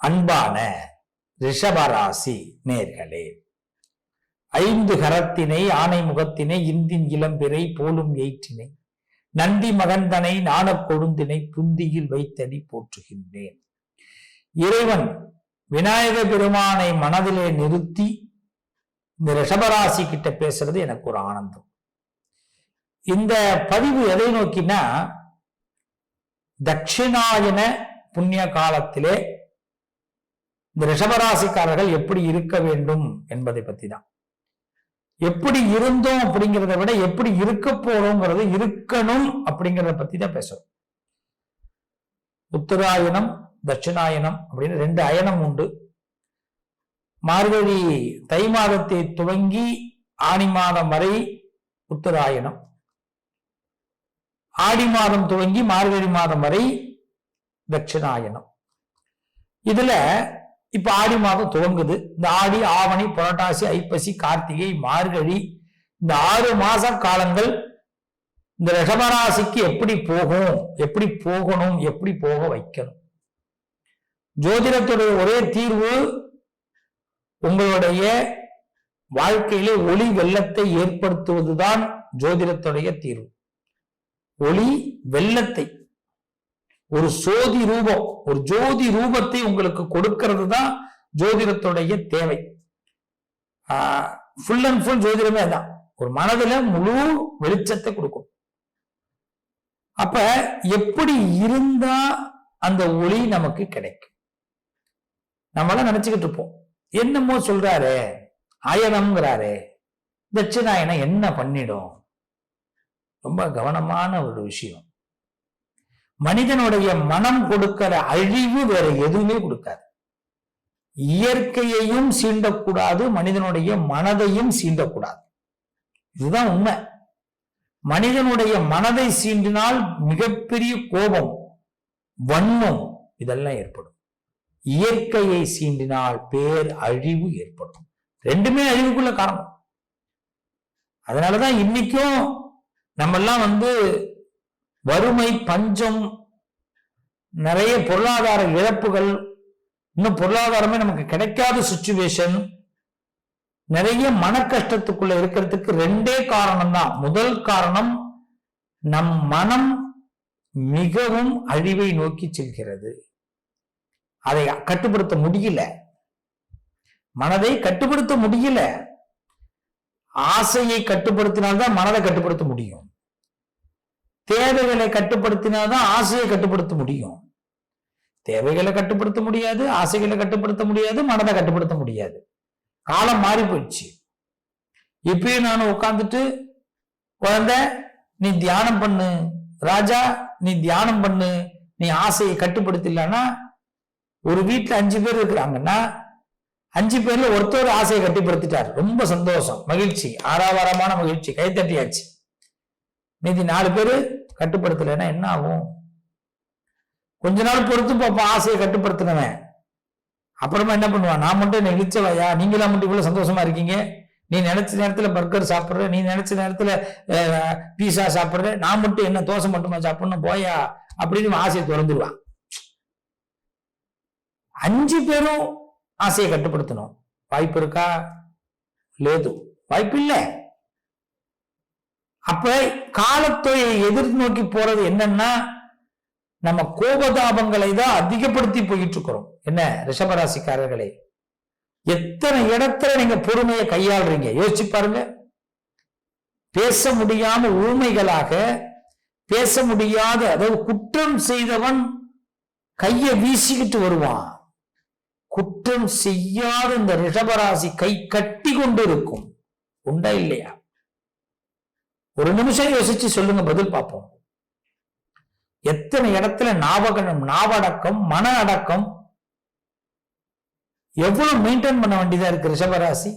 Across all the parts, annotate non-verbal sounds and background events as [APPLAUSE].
அன்பான ரிஷபராசி நேர்களே ஐந்து கரத்தினை ஆனை முகத்தினை இந்தின் இளம்பிறை போலும் எயிற்றினை நந்தி மகந்தனை நாணக் கொழுந்தினை புந்தியில் வைத்தடி போற்றுகின்றேன். இறைவன் விநாயக பெருமானை மனதிலே நிறுத்தி இந்த ரிஷபராசி கிட்ட பேசுறது எனக்கு ஒரு ஆனந்தம். இந்த பதிவு எதை நோக்கினா தட்சிணாயன புண்ணிய காலத்திலே இந்த ரிஷபராசிக்காரர்கள் எப்படி இருக்க வேண்டும் என்பதை பத்தி தான் எப்படி இருந்தோம் அப்படிங்கிறத விட எப்படி இருக்க போறோங்கிறது இருக்கணும் அப்படிங்கிறத பத்தி தான் பேசுறோம். உத்தராயணம் தட்சிணாயனம் அப்படின்னு ரெண்டு அயனம் உண்டு. மார்கழி தை மாதத்தை துவங்கி ஆணி மாதம் வரை உத்தராயணம். ஆடி மாதம் துவங்கி மார்கழி மாதம் வரை தட்சிணாயனம் இதுல இப்ப ஆடி மாதம் துவங்குது. இந்த ஆடி ஆவணி புரட்டாசி ஐப்பசி கார்த்திகை மார்கழி இந்த ஆறு மாச காலங்கள் இந்த ரிஷபராசிக்கு எப்படி போகும் எப்படி போகணும் எப்படி போக வைக்கணும். ஜோதிடத்துடைய ஒரே தீர்வு உங்களுடைய வாழ்க்கையிலே ஒளி வெள்ளத்தை ஏற்படுத்துவதுதான் ஜோதிடத்துடைய தீர்வு. ஒளி வெள்ளத்தை ஒரு சோதி ரூபம் ஒரு ஜோதி ரூபத்தை உங்களுக்கு கொடுக்கிறது தான் ஜோதிடத்துடைய தேவை. ஃபுல் அண்ட் ஃபுல் ஜோதிடமே தான் ஒரு மனதுல முழு வெளிச்சத்தை கொடுக்கும். அப்ப எப்படி இருந்தா அந்த ஒளி நமக்கு கிடைக்கும்? நம்மளாம் நினைச்சுக்கிட்டு இருப்போம். என்னமோ சொல்றாரு அயனம்ங்கிறாரு தட்சிணாயனம் என்ன பண்ணிடும்? ரொம்ப கவனமான ஒரு விஷயம். மனிதனுடைய மனம் கொடுக்கிற அழிவு வேற எதுவுமே கொடுக்காது. இயற்கையையும் சீண்டக்கூடாது மனிதனுடைய மனதையும் சீண்டக்கூடாது. இதுதான் உண்மை. மனிதனுடைய மனதை சீண்டினால் மிகப்பெரிய கோபம் வன்மம் இதெல்லாம் ஏற்படும். இயற்கையை சீண்டினால் பேர் அழிவு ஏற்படும். ரெண்டுமே அழிவுக்குள்ள காரணம். அதனாலதான் இன்னைக்கும் நம்ம எல்லாம் வந்து வறுமை பஞ்சம் நிறைய பொருளாதார இழப்புகள் இன்னும் பொருளாதாரமே நமக்கு கிடைக்காத சுச்சுவேஷன் நிறைய மன கஷ்டத்துக்குள்ள இருக்கிறதுக்கு ரெண்டே காரணம் தான் முதல் காரணம் நம் மனம் மிகவும் அழிவை நோக்கி செல்கிறது. அதை கட்டுப்படுத்த முடியல. மனதை கட்டுப்படுத்த முடியல. ஆசையை கட்டுப்படுத்தினால்தான் மனதை கட்டுப்படுத்த முடியும். தேவைகளை கட்டுப்படுத்தினாதான் ஆசையை கட்டுப்படுத்த முடியும். தேவைகளை கட்டுப்படுத்த முடியாது ஆசைகளை கட்டுப்படுத்த முடியாது மனதை கட்டுப்படுத்த முடியாது. காலம் மாறி போயிடுச்சு. இப்பயும் நான் உட்காந்துட்டு குழந்தை நீ தியானம் பண்ணு. ராஜா நீ தியானம் பண்ணு. நீ ஆசையை கட்டுப்படுத்தலன்னா ஒரு வீட்டில் அஞ்சு பேர் இருக்கிறாங்கன்னா அஞ்சு பேர்ல ஒருத்தர் ஆசையை கட்டுப்படுத்திட்டார். ரொம்ப சந்தோஷம் மகிழ்ச்சி ஆறாவாரமான மகிழ்ச்சி கைத்தட்டியாச்சு மீதி நாலு பேரு கட்டுப்படுத்தலைன்னா என்ன ஆகும்? கொஞ்ச நாள் பொறுத்து பார்ப்போம் ஆசையை கட்டுப்படுத்தினவன். அப்புறமா என்ன பண்ணுவான்? நான் மட்டும் என்ன இழிச்சவையா? நீங்களா மட்டும் இவ்வளோ சந்தோஷமா இருக்கீங்க? நீ நினைச்ச நேரத்தில் பர்கர் சாப்பிட்ற நீ நினைச்ச நேரத்தில் பீஸா சாப்பிட்ற நான் மட்டும் என்ன தோசை மட்டுமா சாப்பிடணும் போயா? அப்படின்னு ஆசையை திறந்துருவான். அஞ்சு பேரும் ஆசையை கட்டுப்படுத்தணும். வாய்ப்பு இருக்கா? லேது வாய்ப்பு இல்லை. அப்ப காலத்தை எதிர்நோக்கி போறது என்னன்னா நம்ம கோபதாபங்களை தான் அதிகப்படுத்தி போயிட்டு இருக்கிறோம் என்ன? ரிஷபராசிக்காரர்களே எத்தனை இடத்துல நீங்க பொறுமையை கையாளுறீங்க? யோசிச்சு பாருங்க. பேச முடியாம ஊமைகளாக பேச முடியாத அதாவது குற்றம் செய்தவன் கையை வீசிக்கிட்டு வருவான். குற்றம் செய்யாத இந்த ரிஷபராசி கை கட்டி கொண்டு இருக்கும் உண்டா இல்லையா? ஒரு நிமிஷம் யோசிச்சு சொல்லுங்க பதில் பார்ப்போம். எத்தனை இடத்துல ஞாபகம் நாவடக்கம் மன அடக்கம் எவ்வளவு மெயின்டைன் பண்ண வேண்டியதா இருக்கு ரிஷபராசி?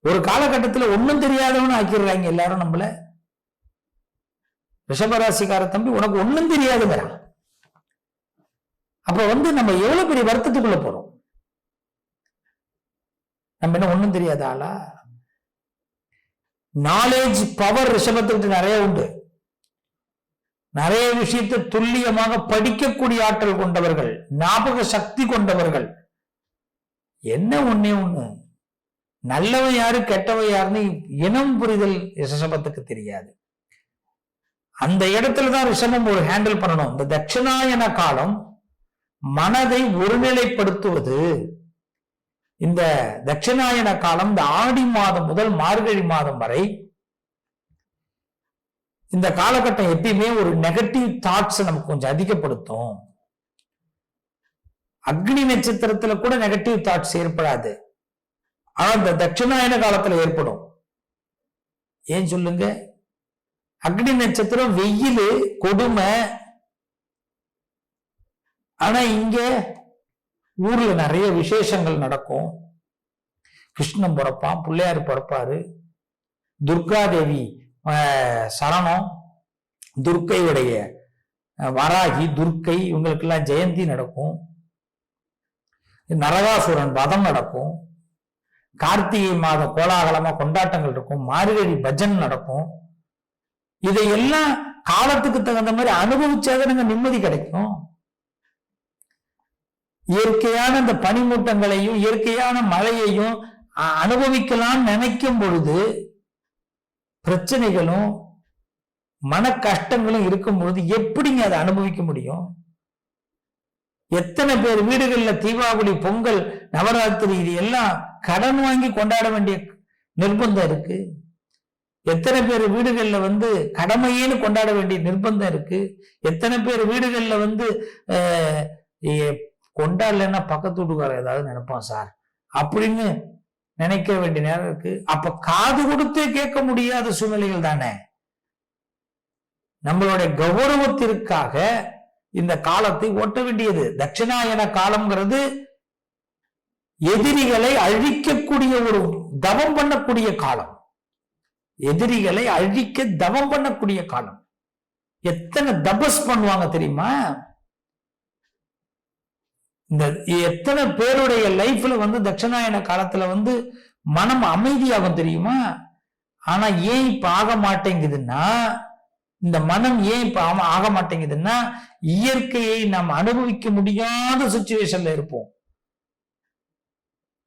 ஒரு காலகட்டத்தில் ஒன்னும் தெரியாதவனு ஆக்கிடுறாங்க எல்லாரும் நம்மள. ரிஷபராசிக்கார தம்பி உனக்கு ஒன்னும் தெரியாதுங்கிறான் அப்ப வந்து நம்ம எவ்வளவு பெரிய வருத்தத்துக்குள்ள போறோம்? நம்ம என்ன ஒன்றும் தெரியாத ஆளா? நாலேஜ் பவர் ரிஷபத்துக்கிட்ட நிறைய உண்டு. நிறைய விஷயத்தை துல்லியமாக படிக்கக்கூடிய ஆற்றல் கொண்டவர்கள் ஞாபக சக்தி கொண்டவர்கள். என்ன ஒன்னே ஒண்ணு? நல்லவன் யாரு கெட்டவன் யாருன்னு இனம் புரிதல் ரிஷபத்துக்கு தெரியாது. அந்த இடத்துல தான் ரிஷபம் ஒரு ஹேண்டில் பண்ணணும். இந்த தட்சிணாயன காலம் மனதை ஒருநிலைப்படுத்துவது. இந்த தட்சிணாயன காலம் இந்த ஆடி மாதம் முதல் மார்கழி மாதம் வரை இந்த காலகட்டம் எப்பயுமே ஒரு நெகட்டிவ் தாட்ஸ் நமக்கு கொஞ்சம் அதிகப்படுத்தும். அக்னி நட்சத்திரத்துல கூட நெகட்டிவ் தாட்ஸ் ஏற்படாது. ஆனா இந்த தட்சிணாயன காலத்துல ஏற்படும். ஏன் சொல்லுங்க? அக்னி நட்சத்திரம் வெயில் கொடுமை. ஆனா இங்க ஊர்ல நிறைய விசேஷங்கள் நடக்கும். கிருஷ்ணன் பிறப்பான் பிள்ளையார் பிறப்பாரு. துர்காதேவி சரணம். துர்க்கையுடைய வராகி துர்க்கை இவங்களுக்கெல்லாம் ஜெயந்தி நடக்கும். நரகாசுரன் வதம் நடக்கும். கார்த்திகை மாதம் கோலாகலமா கொண்டாட்டங்கள் இருக்கும். மார்கழி பஜன் நடக்கும். இதையெல்லாம் காலத்துக்கு தகுந்த மாதிரி அனுபவிச்சாதான் நிம்மதி கிடைக்கும். இயற்கையான அந்த பனிமூட்டங்களையும் இயற்கையான மழையையும் அனுபவிக்கலாம் நினைக்கும் பொழுது பிரச்சனைகளும் மன கஷ்டங்களும் இருக்கும் பொழுது எப்படிங்க அதை அனுபவிக்க முடியும்? எத்தனை பேர் வீடுகள்ல தீபாவளி பொங்கல் நவராத்திரி இது எல்லாம் கடன் வாங்கி கொண்டாட வேண்டிய நிர்பந்தம் இருக்கு. எத்தனை பேர் வீடுகள்ல வந்து கடமையேன்னு கொண்டாட வேண்டிய நிர்பந்தம் இருக்கு. எத்தனை பேர் வீடுகள்ல வந்து கொண்டாடலைன்னா பக்கத்து வீட்டுக்காரர் ஏதாவது நினைப்பான் சார். அப்படின்னு நினைக்க வேண்டிய நேரம் இருக்கு. அப்ப காது கொடுத்தே கேட்க முடியாத சூழ்நிலைகள் தானே. நம்மளுடைய கௌரவத்திற்காக இந்த காலத்தை ஓட்ட வேண்டியது. தட்சிணாயன காலம்ங்கிறது எதிரிகளை அழிக்கக்கூடிய ஒரு தவம் பண்ணக்கூடிய காலம். எதிரிகளை அழிக்க தவம் பண்ணக்கூடிய காலம். எத்தனை தபஸ் பண்ணுவாங்க தெரியுமா? இந்த எத்தனை பேருடைய லைஃப்ல வந்து தட்சிணாயன காலத்துல வந்து மனம் அமைதியாகும் தெரியுமா? ஆனா ஏன் இப்ப ஆக மாட்டேங்குதுன்னா இந்த மனம் ஏன் இப்ப ஆக மாட்டேங்குதுன்னா இயற்கையை நாம் அனுபவிக்க முடியாத சுச்சுவேஷன்ல இருப்போம்.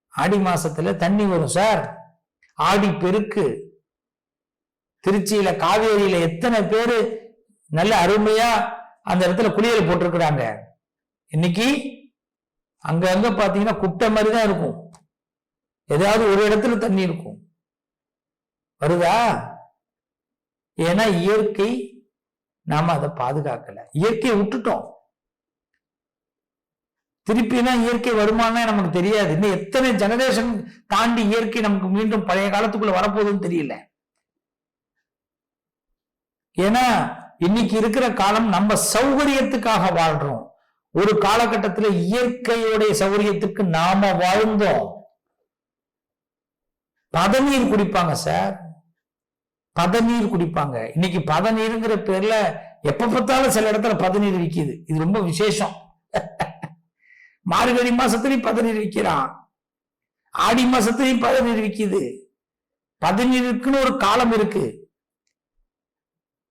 ஆடி மாசத்துல தண்ணி வரும் சார். ஆடி பெருக்கு. திருச்சியில காவேரியில எத்தனை பேரு நல்ல அருமையா அந்த இடத்துல குளியல் போட்டிருக்கிறாங்க. இன்னைக்கு அங்க அங்க பாத்தீங்கன்னா குட்டை மாதிரி தான் இருக்கும். ஏதாவது ஒரு இடத்துல தண்ணி இருக்கும். வருதா? ஏன்னா இயற்கை நாம அதை பாதுகாக்கல. இயற்கையை விட்டுட்டோம். திருப்பினா இயற்கை வருமானம் நமக்கு தெரியாது. இன்னும் எத்தனை ஜெனரேஷன் தாண்டி இயற்கை நமக்கு மீண்டும் பழைய காலத்துக்குள்ள வரப்போகுதுன்னு தெரியல. ஏன்னா இன்னைக்கு இருக்கிற காலம் நம்ம சௌகரியத்துக்காக வாழ்றோம். ஒரு காலகட்டத்தில் இயற்கையோடைய சௌகரியத்துக்கு நாம வாழ்ந்தோம். பதநீர் குடிப்பாங்க சார். பதநீர் குடிப்பாங்க. இன்னைக்கு பதநீருங்கிற பேர்ல எப்ப பார்த்தாலும் சில இடத்துல பதநீர் விற்கிது இது ரொம்ப விசேஷம். [LAUGHS] மார்கழி மாசத்துலயும் பதநீர் விற்கிறான் ஆடி மாசத்துலயும் பதநீர் விற்கிது பதநீருக்குன்னு ஒரு காலம் இருக்கு.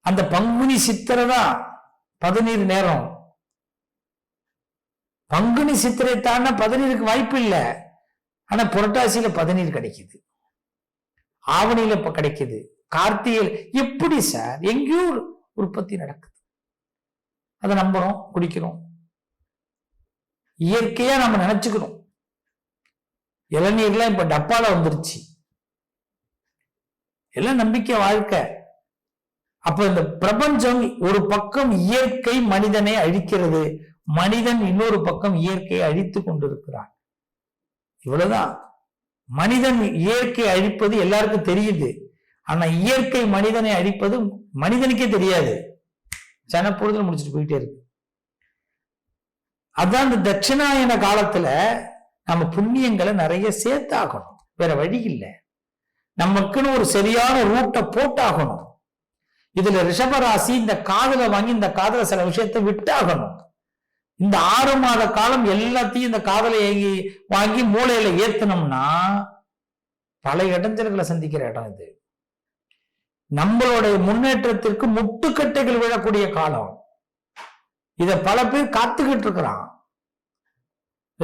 அந்த பங்குனி சித்திரை தான் பதநீர் நேரம். பங்குனி சித்திரை பதநீருக்கு வாய்ப்பு இல்லை ஆனா புரட்டாசியில பதநீர் கிடைக்குது. ஆவணியில இப்ப கிடைக்குது. கார்த்திகையில் எப்படி சார்? எங்கேயோ ஒரு உற்பத்தி நடக்குது. அதை நம்புறோம் குடிக்கிறோம். இயற்கையா நம்ம நினைச்சுக்கிறோம் இளநீர்லாம் இப்ப டப்பால வந்துருச்சு. எல்லாம் நம்பிக்கை வாழ்க்கை. அப்ப இந்த பிரபஞ்சம் ஒரு பக்கம் இயற்கை மனிதனை அழிக்கிறது. மனிதன் இன்னொரு பக்கம் இயற்கையை அழித்து கொண்டிருக்கிறான். இவ்வளவுதான். மனிதன் இயற்கை அழிப்பது எல்லாருக்கும் தெரியுது. ஆனா இயற்கை மனிதனை அழிப்பது மனிதனுக்கே தெரியாது. சனப்பொழுதுல முடிச்சுட்டு போயிட்டே இருக்கு. அதான் இந்த தட்சிணாயன காலத்துல நம்ம புண்ணியங்களை நிறைய சேர்த்தாகணும். வேற வழி இல்லை. நமக்குன்னு ஒரு சரியான ரூட்டை போட்டாகணும். இதுல ரிஷபராசி இந்த காதல வாங்கி இந்த காதல சில விஷயத்தை விட்டாகணும். இந்த ஆறு மாத காலம் எல்லாத்தையும் இந்த காதலை ஏங்கி வாங்கி மூளையில ஏத்தனோம்னா பல இடைஞ்சல்களை சந்திக்கிற இடம் இது. நம்மளுடைய முன்னேற்றத்திற்கு முட்டுக்கட்டைகள் விழக்கூடிய காலம். இத பல பேர் காத்துக்கிட்டு இருக்கிறான்.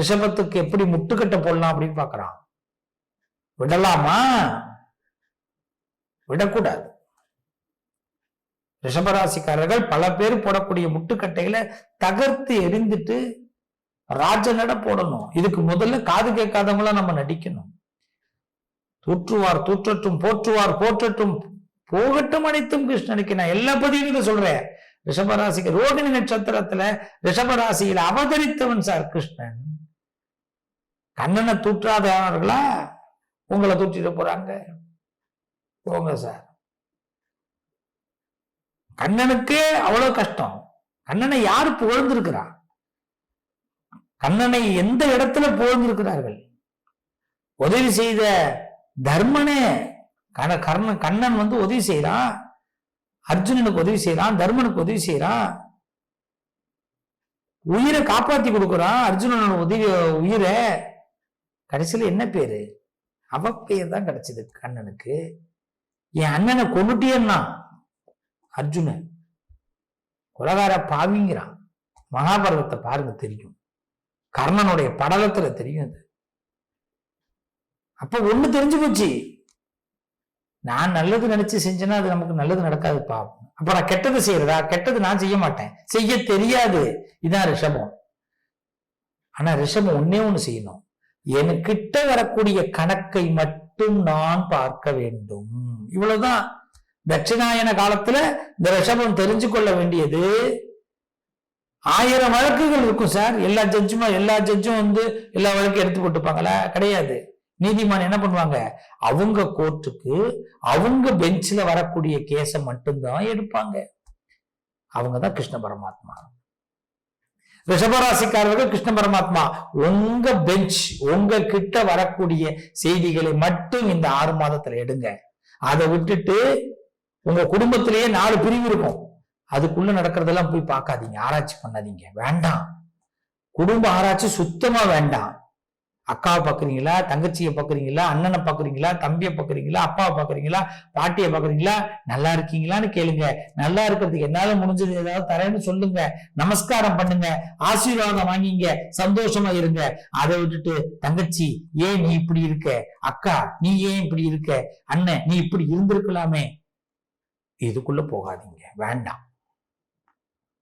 ரிஷபத்துக்கு எப்படி முட்டுக்கட்டை போடலாம் அப்படின்னு பாக்குறான் விடலாமா? விடக்கூடாது. ரிஷபராசிக்காரர்கள் பல பேர் போடக்கூடிய முட்டுக்கட்டைகளை தகர்த்து எரிந்துட்டு ராஜ நட போடணும். இதுக்கு முதல்ல காது கேட்காதவங்களா நம்ம நடிக்கணும். தூற்றுவார் தூற்றட்டும் போற்றுவார் போற்றட்டும் போகட்டும் அனைத்தும் கிருஷ்ணனுக்கு. நான் எல்லா பதியும் இதை சொல்றேன். ரிஷபராசிக்கு ரோகிணி நட்சத்திரத்துல ரிஷபராசியில அவதரித்தவன் சார் கிருஷ்ணன். கண்ணனை தூற்றாதவர்களா? உங்களை தூற்றிட்டு போறாங்க. போங்க சார். கண்ணனுக்கே அவ்வளவு கஷ்டம். கண்ணனை யாரு புகழ்ந்திருக்கிறா? கண்ணனை எந்த இடத்துல புகழ்ந்திருக்கிறார்கள்? உதவி செய்த தர்மனே கர்ணன் கண்ணன் வந்து உதவி செய்யறான் அர்ஜுனனுக்கு உதவி செய்யறான் தர்மனுக்கு உதவி செய்யறான் உயிரை காப்பாத்தி கொடுக்குறான் அர்ஜுனனோட உதவி உயிரை? கடைசியில் என்ன பேரு? அவ பேர் தான் கிடைச்சது கண்ணனுக்கு. என் அண்ணனை கொண்டுட்டியன்னா அர்ஜுனன் குலகார பாவிங்கிறான். மகாபாரதத்தை பாருங்க தெரியும். கர்ணனுடைய படலத்துல தெரியும் அது. அப்ப ஒண்ணு தெரிஞ்சு போச்சு. நான் நல்லது நினைச்சு செஞ்சேன்னா அது நமக்கு நல்லது நடக்காது பாவம். அப்ப நான் கெட்டது செய்யறதா? கெட்டது நான் செய்ய மாட்டேன். செய்ய தெரியாது. இதான் ரிஷபம். ஆனா ரிஷபம் ஒன்னே ஒண்ணு செய்யணும். எனக்கிட்ட வரக்கூடிய கணக்கை மட்டும் நான் பார்க்க வேண்டும். இவ்வளவுதான். தட்சிணாயன காலத்துல இந்த ரிஷபம் தெரிஞ்சு கொள்ள வேண்டியது. ஆயிரம் வழக்குகள் இருக்கும் சார் எல்லா ஜட்ஜுமா எல்லா ஜட்ஜும் வந்து எல்லா வழக்கும் எடுத்து போட்டுப்பாங்களா கிடையாது. நீதிமான் என்ன பண்ணுவாங்க? அவங்க கோர்ட்டுக்கு அவங்க பெஞ்சில் வரக்கூடிய கேஸை மட்டும்தான் எடுப்பாங்க. அவங்க தான் கிருஷ்ண பரமாத்மா. ரிஷபராசிக்காரர்கள் கிருஷ்ண பரமாத்மா. உங்க பெஞ்ச் உங்க கிட்ட வரக்கூடிய செய்திகளை மட்டும் இந்த ஆறு மாதத்துல எடுங்க. அதை விட்டுட்டு உங்க குடும்பத்திலேயே நாலு பிரிவு இருக்கும். அதுக்குள்ள நடக்கிறதெல்லாம் போய் பார்க்காதீங்க. ஆராய்ச்சி பண்ணாதீங்க. வேண்டாம். குடும்ப ஆராய்ச்சி சுத்தமா வேண்டாம். அக்காவை பாக்குறீங்களா? தங்கச்சியை பாக்குறீங்களா? அண்ணனை பாக்குறீங்களா? தம்பியை பாக்குறீங்களா? அப்பாவை பாக்குறீங்களா? பாட்டியை பாக்குறீங்களா? நல்லா இருக்கீங்களான்னு கேளுங்க. நல்லா இருக்கிறதுக்கு என்னால முடிஞ்சது ஏதாவது தரேன்னு சொல்லுங்க. நமஸ்காரம் பண்ணுங்க. ஆசீர்வாதம் வாங்கிங்க. சந்தோஷமா இருங்க. அதை விட்டுட்டு தங்கச்சி ஏன் நீ இப்படி இருக்க? அக்கா நீ ஏன் இப்படி இருக்க? அண்ணன் நீ இப்படி இருந்திருக்கலாமே? இதுக்குள்ள போகாதீங்க. வேண்டாம்.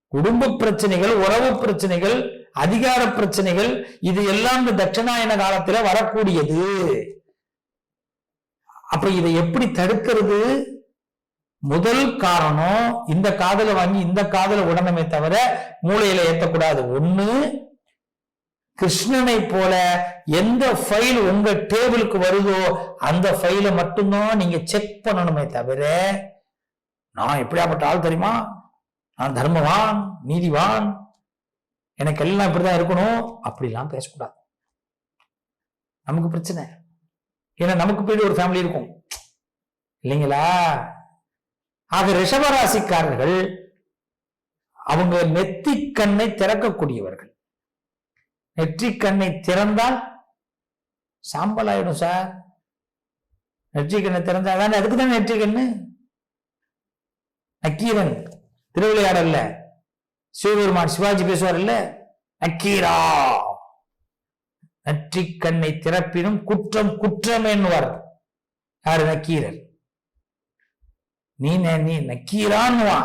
குடும்ப பிரச்சனைகள் உறவு பிரச்சனைகள் அதிகார பிரச்சனைகள் இது எல்லாம் இந்த தட்சிணாயன காலத்துல வரக்கூடியது. அப்ப இதை எப்படி தடுக்கிறது? முதல் காரணம் இந்த காதல வாங்கி இந்த காதல உடனமே தவிர மூளையில ஏத்தக்கூடாது. ஒண்ணு கிருஷ்ணனை போல எந்த ஃபைல் உங்க டேபிளுக்கு வருதோ அந்த ஃபைலை மட்டும்தான் நீங்க செக் பண்ணணுமே தவிர நான் எப்படியாப்பட்ட ஆள் தெரியுமா? நான் தர்மவான் நீதிவான். எனக்கு எல்லாம் இப்படிதான் இருக்கணும். அப்படிலாம் பேசக்கூடாது. நமக்கு பிரச்சனை. ஏன்னா நமக்கு போயிட்டு ஒரு ஃபேமிலி இருக்கும். இல்லைங்களா? ஆக ரிஷபராசிக்காரர்கள் அவங்க நெத்தி கண்ணை திறக்கக்கூடியவர்கள். நெற்றி கண்ணை திறந்தால் சாம்பல் ஆயிடும் சார். நெற்றி கண்ணை திறந்தா அதுக்கு தானே நெற்றி கண்ணு? நக்கீரன் திருவிளையாடல்ல சிவபெருமான் சிவாஜி பேசுவார் இல்ல? நக்கீரா நற்றிக் கண்ணை திறப்பினும் குற்றம் குற்றம் என்னுவார் யாரு? நக்கீரர். நீ நீ நக்கீரான்னுவா.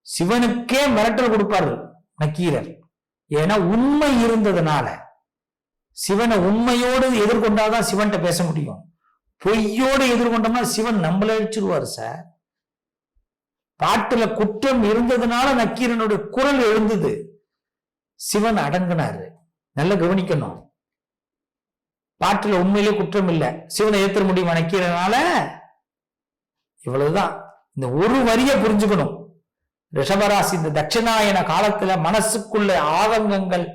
சிவனுக்கே மிரட்டல் கொடுப்பாரு நக்கீரர். ஏன்னா உண்மை இருந்ததுனால. சிவனை உண்மையோடு எதிர்கொண்டாதான் சிவன்கிட்ட பேச முடியும். பொய்யோடு எதிர்கொண்டோம்னா சிவன் நம்மள அழிச்சிருவார் சார். பாட்டுல குற்றம் இருந்ததுனால நக்கீரனுடைய குரல் எழுந்தது. சிவன் அடங்கினாரு. நல்லா கவனிக்கணும். பாட்டுல உண்மையிலே குற்றம் இல்லை. சிவனை ஏற்ற முடியுமா நக்கீரனால? இவ்வளவுதான். இந்த ஒரு வரிய புரிஞ்சுக்கணும். ரிஷபராசி இந்த தட்சிணாயன காலத்துல மனசுக்குள்ள ஆதங்கங்கள்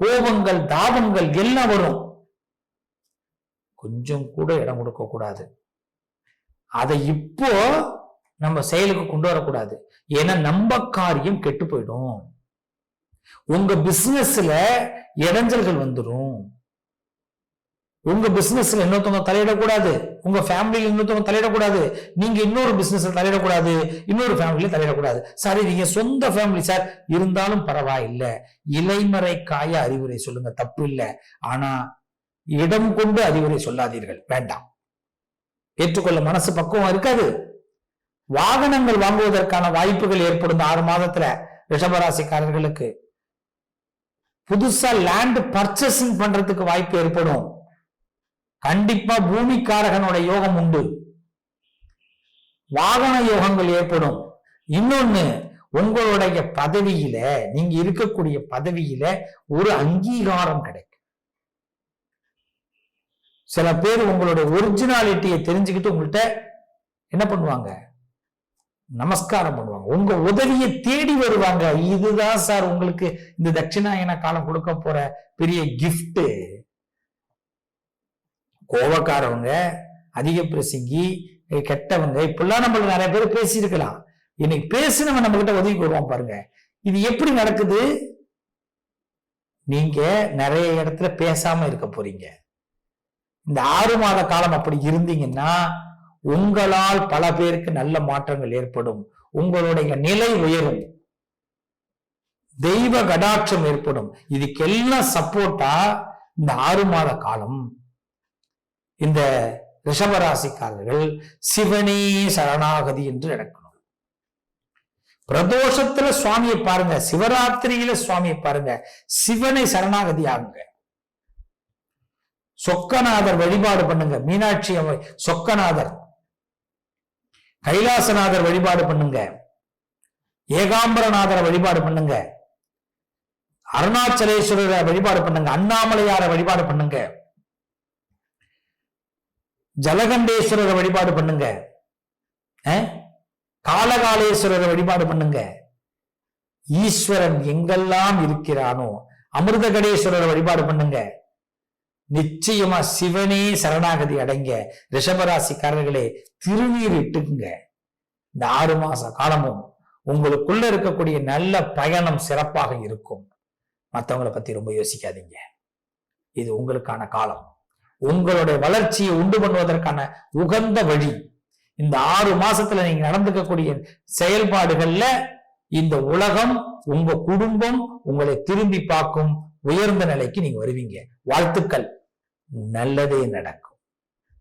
கோபங்கள் தாபங்கள் எல்லாம் வரும். கொஞ்சம் கூட இடம் கொடுக்க கூடாது அதை இப்போ நம்ம செயலுக்கு கொண்டு வரக்கூடாது. ஏன்னா நம்ம காரியம் கெட்டு போயிடும். உங்க பிசினஸ்ல இடைஞ்சல்கள் வந்துடும் உங்க பிசினஸ்ல இன்னொருத்தவங்க தலையிடக்கூடாது. உங்க ஃபேமிலியில இன்னொருத்தவங்க தலையிடக்கூடாது. நீங்க இன்னொரு பிசினஸ்ல தலையிடக்கூடாது. இன்னொரு ஃபேமிலியில தலையிடக்கூடாது. சார் இது நீங்க சொந்த ஃபேமிலி சார். இருந்தாலும் பரவாயில்லை. இலைமறை காய அறிவுரை சொல்லுங்க. தப்பு இல்லை. ஆனா இடம் கொண்டு அறிவுரை சொல்லாதீர்கள். வேண்டாம். ஏற்றுக்கொள்ள மனசு பக்குவம் இருக்காது. வாகனங்கள் வாங்குவதற்கான வாய்ப்புகள் ஏற்படும் ஆறு மாதத்துல ரிஷபராசிக்காரர்களுக்கு. புதுசா லேண்ட் பர்ச்சேசிங் பண்றதுக்கு வாய்ப்பு ஏற்படும். கண்டிப்பா பூமிக்காரகனோட யோகம் உண்டு. வாகன யோகங்கள் ஏற்படும். இன்னொன்னு உங்களுடைய பதவியில நீங்க இருக்கக்கூடிய பதவியில ஒரு அங்கீகாரம் கிடைக்கும். சில பேர் உங்களுடைய ஒரிஜினாலிட்டியை தெரிஞ்சுக்கிட்டு உங்கள்கிட்ட என்ன பண்ணுவாங்க? நமஸ்காரம் பண்ணுவாங்க. உங்க உதவியை தேடி வருவாங்க. இதுதான் சார் உங்களுக்கு இந்த தட்சிணாயன காலம் கொடுக்க போற பெரிய கிஃப்ட் கோவக்காரவங்க அதிக பிரசங்கி கெட்டவங்க இப்பெல்லாம் நம்மள நிறைய பேர் பேசியிருக்கலாம். இன்னைக்கு பேசினவன் நம்ம கிட்ட உதவி வருவான் பாருங்க. இது எப்படி நடக்குது? நீங்க நிறைய இடத்துல பேசாம இருக்க போறீங்க. இந்த ஆறு மாத காலம் அப்படி இருந்தீங்கன்னா உங்களால் பல பேருக்கு நல்ல மாற்றங்கள் ஏற்படும். உங்களுடைய நிலை உயரும். தெய்வ கடாட்சம் ஏற்படும். இதுக்கெல்லாம் சப்போர்ட்டா இந்த ஆறு மாத காலம். இந்த ரிஷபராசிக்காரர்கள் சிவனே சரணாகதி என்று நடக்கணும். பிரதோஷத்துல சுவாமியை பாருங்க. சிவராத்திரியில சுவாமியை பாருங்க. சிவனை சரணாகதி ஆகுங்க. சொக்கநாதர் வழிபாடு பண்ணுங்க. மீனாட்சி அம்மை சொக்கநாதர். கைலாசநாதர் வழிபாடு பண்ணுங்க. ஏகாம்பரநாதரை வழிபாடு பண்ணுங்க. அருணாச்சலேஸ்வரரை வழிபாடு பண்ணுங்க. அண்ணாமலையாரை வழிபாடு பண்ணுங்க. ஜலகண்டேஸ்வரரை வழிபாடு பண்ணுங்க. காலகாலேஸ்வரரை வழிபாடு பண்ணுங்க. ஈஸ்வரன் எங்கெல்லாம் இருக்கிறானோ அமிர்தகடேஸ்வரரை வழிபாடு பண்ணுங்க. நிச்சயமா சிவனே சரணாகதி அடைங்க. ரிஷபராசிக்காரர்களே திருநீர் இட்டுக்குங்க. இந்த ஆறு மாச காலமும் உங்களுக்குள்ள இருக்கக்கூடிய நல்ல பயணம் சிறப்பாக இருக்கும். மற்றவங்களை பத்தி ரொம்ப யோசிக்காதீங்க. இது உங்களுக்கான காலம். உங்களுடைய வளர்ச்சியை உண்டு பண்ணுவதற்கான உகந்த வழி. இந்த ஆறு மாசத்துல நீங்க நடந்துக்கக்கூடிய செயல்பாடுகள்ல இந்த உலகம் உங்க குடும்பம் உங்களை திரும்பி பார்க்கும் உயர்ந்த நிலைக்கு நீங்க வருவீங்க. வாழ்த்துக்கள். நல்லதே நடக்கும்.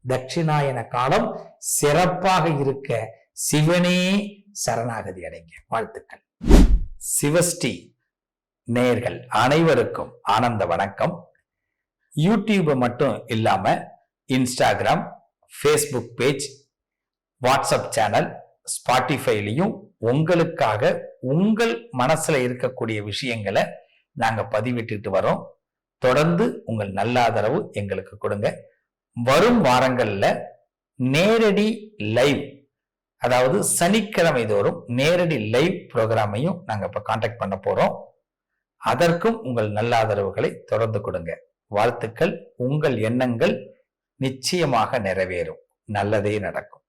தட்சிணாயன காலம் சிறப்பாக இருக்க சிவனே சரணாகதி அடைங்க. வாழ்த்துக்கள். சிவஸ்ரீ நேர்கள் அனைவருக்கும் ஆனந்த வணக்கம். யூடியூப் மட்டும் இல்லாம Instagram Facebook page WhatsApp channel ஸ்பாட்டிஃபைலையும் உங்களுக்காக உங்கள் மனசுல இருக்கக்கூடிய விஷயங்களை நாங்க பதிவிட்டுட்டு வரோம். தொடர்ந்து உங்கள் நல்ல ஆதரவு எங்களுக்கு கொடுங்க. வரும் வாரங்களில் நேரடி லைவ் அதாவது சனிக்கிழமை தோறும் நேரடி லைவ் ப்ரோக்ராமையும் நாங்கள் இப்போ காண்டாக்ட் பண்ண போகிறோம் அதற்கும் உங்கள் நல்ல ஆதரவுகளை தொடர்ந்து கொடுங்க. வாழ்த்துக்கள் உங்கள் எண்ணங்கள் நிச்சயமாக நிறைவேறும். நல்லதே நடக்கும்.